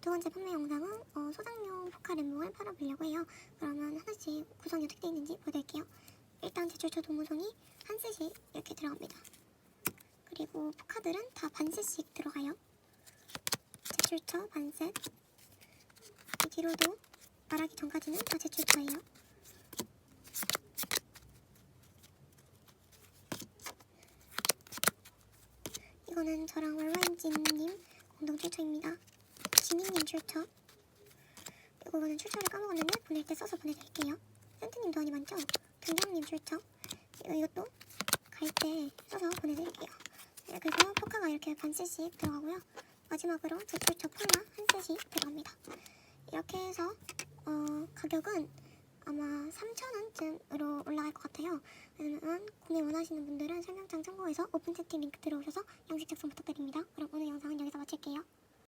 두 번째 판매 영상은 어, 소장용 포카 램봉을 팔아보려고 해요. 그러면 하나씩 구성이 어떻게 되어 있는지 보여드릴게요. 일단 제출처 도무송이 한 셋이 이렇게 들어갑니다. 그리고 포카들은 다 반셋씩 들어가요. 제출처 반셋. 이 뒤로도 말하기 전까지는 다 제출처예요. 이거는 저랑 월화임진님 공동 출처입니다. 지민님 출처. 이거는 출처를 까먹었는데 보낼 때 써서 보내드릴게요. 센트님 도안이 많죠? 등장님 출처. 이것도 갈 때 써서 보내드릴게요. 네, 그리고 포카가 이렇게 반셋씩 들어가고요. 마지막으로 제 출처 콜라 한 셋이 들어갑니다. 이렇게 해서 어, 가격은 아마 3,000원쯤으로 올라갈 것 같아요. 그러면 구매 원하시는 분들은 설명창 참고해서 오픈 채팅 링크 들어오셔서 양식 작성 부탁드립니다. 그럼 오늘 할게요.